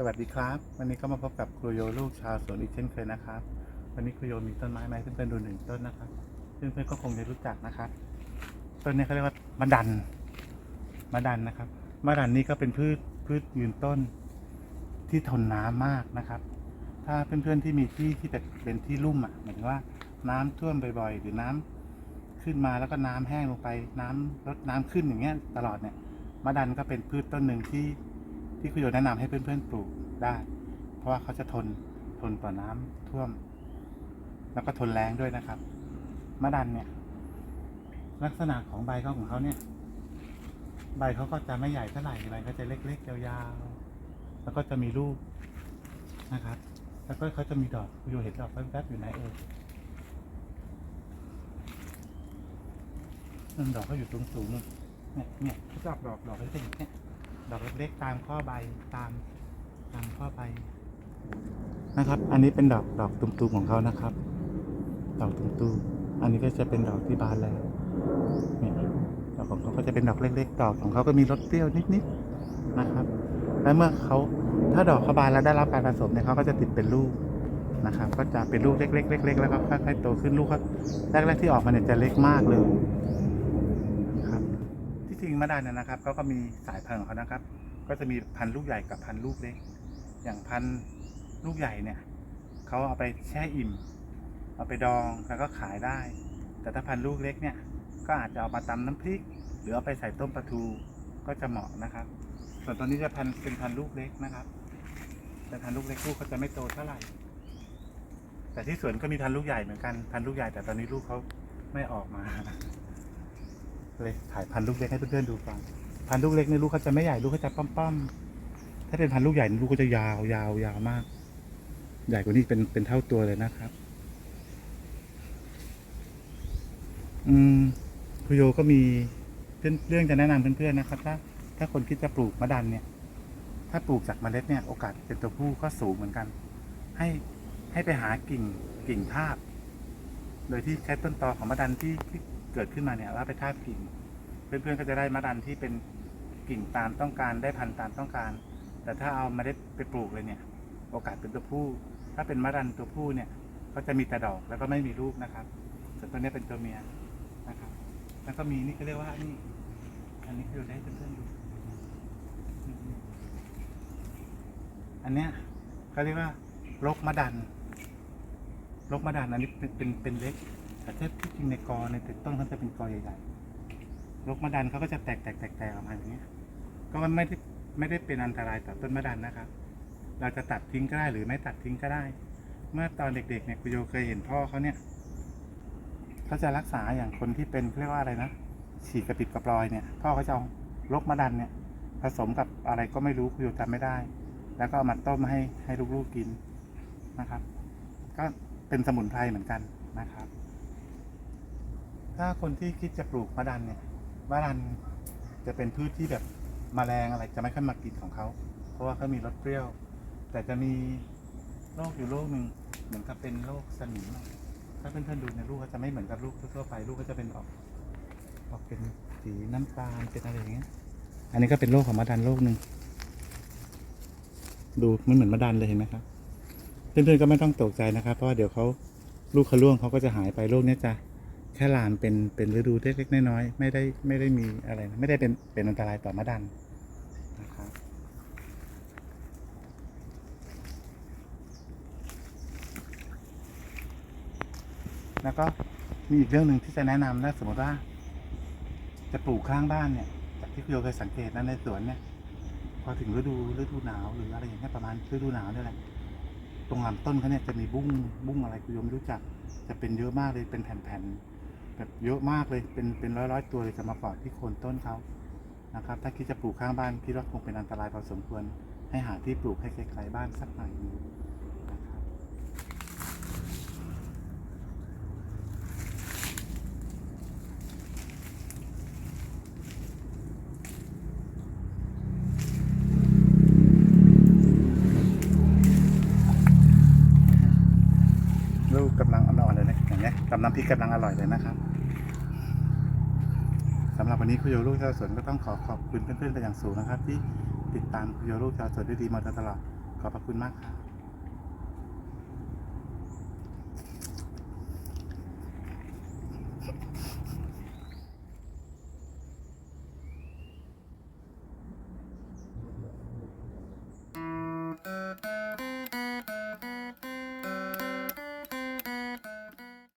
สวัสดีครับ วันนี้ก็มาพบกับครูโยลูกชาวสวนอีกเช่นเคยนะครับ วันนี้ครูโยมีต้นไม้ไมาให้เพื่อนๆดูหนึ่งต้นนะครับเพื่อนๆก็คงจะรู้จักนะครับต้นนี้เขาเรียกว่ามะดันมะดันนะครับมะดันนี่ก็เป็นพืชพืชยืนต้นที่ทนน้ำมากนะครับ ถ้าเพื่อนๆที่มีที่ที่เป็นเป็นที่ลุ่มอะหมายถึงว่าน้ำท่วมบ่อยๆ หรือน้ำขึ้นมาแล้วก็น้ำแห้งลงไป น้ำลดน้ำขึ้นอย่างเงี้ยตลอดเนี่ยมะดันก็เป็นพืชต้นหนึ่งที่ ที่คุณโยแนะนำให้เพื่อนๆปลูกได้ เพราะว่าเขาจะทนทนต่อน้ำท่วม แล้วก็ทนแรงด้วยนะครับมะดันเนี่ย ลักษณะของใบเขาของเขาเนี่ย ใบเขาก็จะไม่ใหญ่เท่าไหร่ใบก็จะเล็กๆยาวๆแล้วก็จะมีลูกนะครับ แล้วก็เขาจะมีดอกคุณโยเห็นดอกแป๊บๆอยู่ไหนเอ่ยนั่นดอกเขาอยู่ตรงสูงนู่นเนี่ยเนี่ยเขาจะออกดอกดอกเล็กๆอย่างเงี้ย ดอกเล็กๆตามข้อใบตามตามข้อใบนะครับ อันนี้เป็นดอกดอกตุ่มๆของเขานะครับ ดอกตุ่มๆอันนี้ก็จะเป็นดอกที่บานแล้วนี่ดอกของเขาก็จะเป็นดอกเล็ก ๆ ดอกของเขาก็มีรสเปรี้ยวนิดๆนะครับ และเมื่อเขาถ้าดอกเขาบานแล้วได้รับการผสมเนี่ยเขาก็จะติดเป็นลูกนะครับ ก็จะเป็นลูกเล็กๆเล็กๆแล้วก็ค่อยๆโตขึ้นลูกเขาแรกๆที่ออกมาเนี่ยจะเล็กมากเลย ที่จริงมะดันนะครับเขาก็มีสายพันธุ์ของเขานะครับ ก็จะมีพันธุ์ลูกใหญ่กับพันธุ์ลูกเล็ก อย่างพันธุ์ลูกใหญ่เนี่ยเขาเอาไปแช่อิ่ม เอาไปดองแล้วก็ขายได้ แต่ถ้าพันธุ์ลูกเล็กเนี่ยก็อาจจะเอามาตำน้ำพริก หรือเอาไปใส่ต้มปลาทูก็จะเหมาะนะครับ ส่วนตัวนี้จะพันธุ์เป็นพันธุ์ลูกเล็กนะครับแต่พันธุ์ลูกเล็กลูกเขาจะไม่โตเท่าไหร่ แต่ที่สวนก็มีพันธุ์ลูกใหญ่เหมือนกันพันธุ์ลูกใหญ่แต่ตอนนี้ลูกเขาไม่ออกมา เลยถ่ายพันธุ์ลูกเล็กให้เพื่อนๆดูก่อนพันธุ์ลูกเล็กเนี่ยลูกเขาจะไม่ใหญ่ลูกเขาจะป้อมๆถ้าเป็นพันธุ์ลูกใหญ่ลูกก็จะยาวยาวยาวมาก ใหญ่กว่านี้เป็นเป็นเท่าตัวเลยนะครับ อืมคุโยก็มีเรื่องเรื่องจะแนะนำเพื่อนๆนะครับ ถ้า ถ้าคนคิดจะปลูกมะดันเนี่ย ถ้าปลูกจากเมล็ดเนี่ยโอกาสเป็นตัวผู้ก็สูงเหมือนกัน ให้ให้ไปหากิ่งกิ่งทาบ โดยที่ใช้ต้นตอของมะดันที่ที่ เกิดขึ้นมาเนี่ยแล้วไปทาบกิ่ง เพื่อนๆก็จะได้มะดันที่เป็นกิ่งตามต้องการได้พันธุ์ตามต้องการ แต่ถ้าเอาเมล็ดไปปลูกเลยเนี่ย โอกาสเป็นตัวผู้ ถ้าเป็นมะดันตัวผู้เนี่ยก็จะมีแต่ดอกแล้วก็ไม่มีลูกนะครับส่วนตัวนี้เป็นตัวเมียนะครับ แล้วก็มีนี่ก็เรียกว่านี่อันนี้คือให้เพื่อนๆดูอันเนี้ยเขาเรียกว่าลกมะดันลกมะดันอันนี้เป็นเป็นเป็นเล็ก แต่ถ้าที่จริงในกอในต้นเขาจะเป็นกอใหญ่ๆลกมะดันเขาก็จะแตกแตกแตกแตกออกมาอย่างเงี้ย ก็มันไม่ได้ไม่ได้เป็นอันตรายต่อต้นมะดันนะครับ เราจะตัดทิ้งก็ได้หรือไม่ตัดทิ้งก็ได้ เมื่อตอนเด็กๆเนี่ยคุโยเคยเห็นพ่อเขาเนี่ยเขาจะรักษาอย่างคนที่เป็นเรียกว่าอะไรนะฉีกกระปิดกระปลอยเนี่ยพ่อเขาจะเอาลกมะดันเนี่ย ผสมกับอะไรก็ไม่รู้คุโยจำไม่ได้ แล้วก็เอามาต้มให้ให้ลูกๆกินนะครับ ก็เป็นสมุนไพรเหมือนกันนะครับ ถ้าคนที่คิดจะปลูกมะดันเนี่ยมะดันจะเป็นพืชที่แบบมแมลงอะไรจะไม่ค่อยมากินของเขา เพราะว่าเขามีรสเปรี้ยว แต่จะมีโรคอยู่โรคหนึ่งเหมือนกับเป็นโรคสนิมถ้าเพื่อนๆดูเนี่ยลูกเขาจะไม่เหมือนกับลูกทั่วไปลูกก็จะเป็นออกออกเป็นสีน้ำตาลเป็นอะไรอย่างเงี้ย อันนี้ก็เป็นโรคของมะดันโรคหนึ่งดูไมันเหมือนมะดันเลยเห็นไหมครับเพื่อนๆก็ไม่ต้องตกใจนะครับ เพราะว่าเดี๋ยวเขาลูกเขาร่วงเขาก็จะหายไปโรคเนี้ยจะ แค่ลามเป็นเป็นฤดูเล็กๆน้อยๆไม่ได้ไม่ได้มีอะไรนะไม่ได้เป็นเป็นอันตรายต่อมะดันนะครับแล้วก็มีอีกเรื่องหนึ่งที่จะแนะนำนะสมมติว่า จะปลูกข้างบ้านเนี่ยจากที่คุณโยเคยสังเกตนะในสวนเนี่ย พอถึงฤดูฤดูหนาวหรืออะไรอย่างเงี้ยประมาณฤดูหนาวนี่แหละตรงลำต้นเขาเนี่ยจะมีบุ้งบุ้งอะไรคุณโยมไม่รู้จัก จะเป็นเยอะมากเลยเป็นแผ่นๆ แบบเยอะมากเลยเป็นเป็นร้อยร้อยๆตัวเลยจะมาเกาะที่โคนต้นเขานะครับ ถ้าคิดจะปลูกข้างบ้านคิดว่าคงเป็นอันตรายพอสมควร ให้หาที่ปลูกให้ไกลๆบ้านสักหน่อยนึงนะครับ ลูกกำลังอ่อนๆเลยนะอย่างเงี้ย กับน้ำพริกกำลังอร่อยเลยนะครับสำหรับวันนี้คุยโยลูกชาวสวนก็ต้องขอขอบคุณเพื่อนๆเป็นอย่างสูงนะครับ ที่ติดตามคุยโยลูกชาวสวนด้วยดีมาตลอดขอบพระคุณมากครับ